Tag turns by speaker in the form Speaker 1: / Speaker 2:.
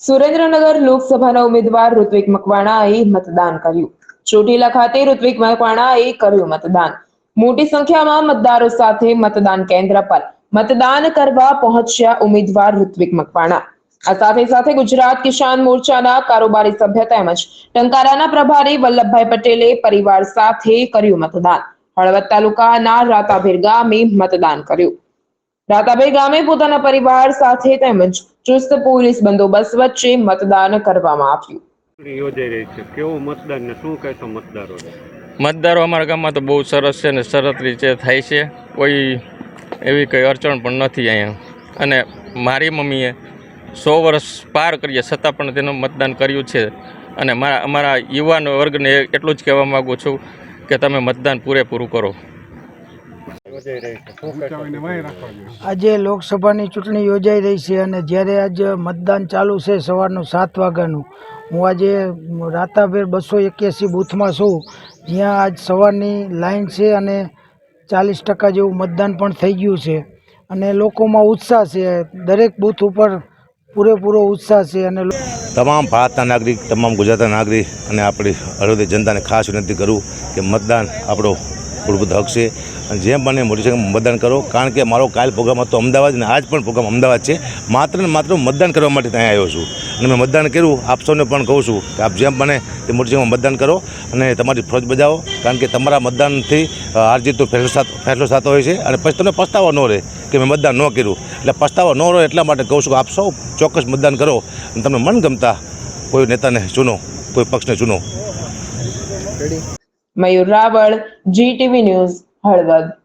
Speaker 1: સુરેન્દ્રનગર લોકસભાના ઉમેદવાર ઋત્વિક મકવાણાએ મતદાન કર્યું. ચોટીલા ખાતે ઋત્વિક મકવાણાએ કર્યું મતદાન. મોટી સંખ્યામાં મતદારો સાથે મતદાન કેન્દ્ર પર મતદાન કરવા પહોંચ્યા ઉમેદવાર ઋત્વિક મકવાણા. આ સાથે સાથે ગુજરાત કિસાન મોરચાના કારોબારી સભ્ય તેમજ ટંકારાના પ્રભારી વલ્લભભાઈ પટેલે પરિવાર સાથે કર્યું મતદાન. હળવદ તાલુકાના રાતાભીર ગામે મતદાન કર્યું. રાતાભાઈ ગામે પોતાના પરિવાર સાથે તેમજ ચુસ્ત પોલીસ બંદોબસ્ત વચ્ચે મતદાન કરવામાં આવ્યું.
Speaker 2: યોજાઈ રહી છે. કેવું મતદાન ને શું કહેશો મતદારો?
Speaker 3: મતદારો અમારા ગામમાં તો બહુ સરસ છે ને સરસ રીતે થાય છે. કોઈ એવી કંઈ અડચણ પણ નથી અહીંયા. અને મારી મમ્મીએ સો વર્ષ પાર કરીએ છતાં પણ તેનું મતદાન કર્યું છે. અને મારા અમારા યુવાન વર્ગને એટલું જ કહેવા માગું છું કે તમે મતદાન પૂરેપૂરું કરો
Speaker 2: યોજાઈ રહી છે શું કહેશો
Speaker 4: આજે લોકસભાની ચૂંટણી યોજાઈ રહી છે અને જ્યારે આજ મતદાન ચાલુ છે સવારનું સાત વાગ્યાનું, હું આજે રાતાભેર બસો એક્યાસી બૂથમાં છું, જ્યાં આજ સવારની લાઈન છે અને ચાલીસ ટકા જેવું મતદાન પણ થઈ ગયું છે. અને લોકોમાં ઉત્સાહ છે, દરેક બૂથ ઉપર પૂરેપૂરો ઉત્સાહ છે અને
Speaker 5: તમામ ભારતના નાગરિક, તમામ ગુજરાતના નાગરિક અને આપણી હળવદી જનતાને ખાસ વિનંતી કરું કે મતદાન આપણો મૂળભૂત હક છે. અને જેમ બને મોટી સંખ્યામાં મતદાન કરો. કારણ કે મારો કાલ પ્રોગ્રામ હતો અમદાવાદ અને આજ પણ પ્રોગ્રામ અમદાવાદ છે. માત્ર ને માત્ર મતદાન કરવા માટે ત્યાં આવ્યો છું. અને મેં મતદાન કર્યું. આપ સૌને પણ કહું છું કે આપ જેમ બને તે મોટી સંખ્યામાં મતદાન કરો. અને તમારી ફરજ બજાવો. કારણ કે તમારા મતદાનથી અ, તો જીતનો ફેસલો ફેસલો થતો હોય છે. અને પછી તમને પસ્તાવો ન રહે કે મેં મતદાન ન કર્યું. એટલે પસ્તાવો ન રહે એટલા માટે કહું છું કે આપ સૌ ચોક્કસ મતદાન કરો. અને તમને મનગમતા કોઈ નેતાને ચૂનો કોઈ પક્ષને ચૂનો.
Speaker 1: Mayur Raval GTV news Halvad.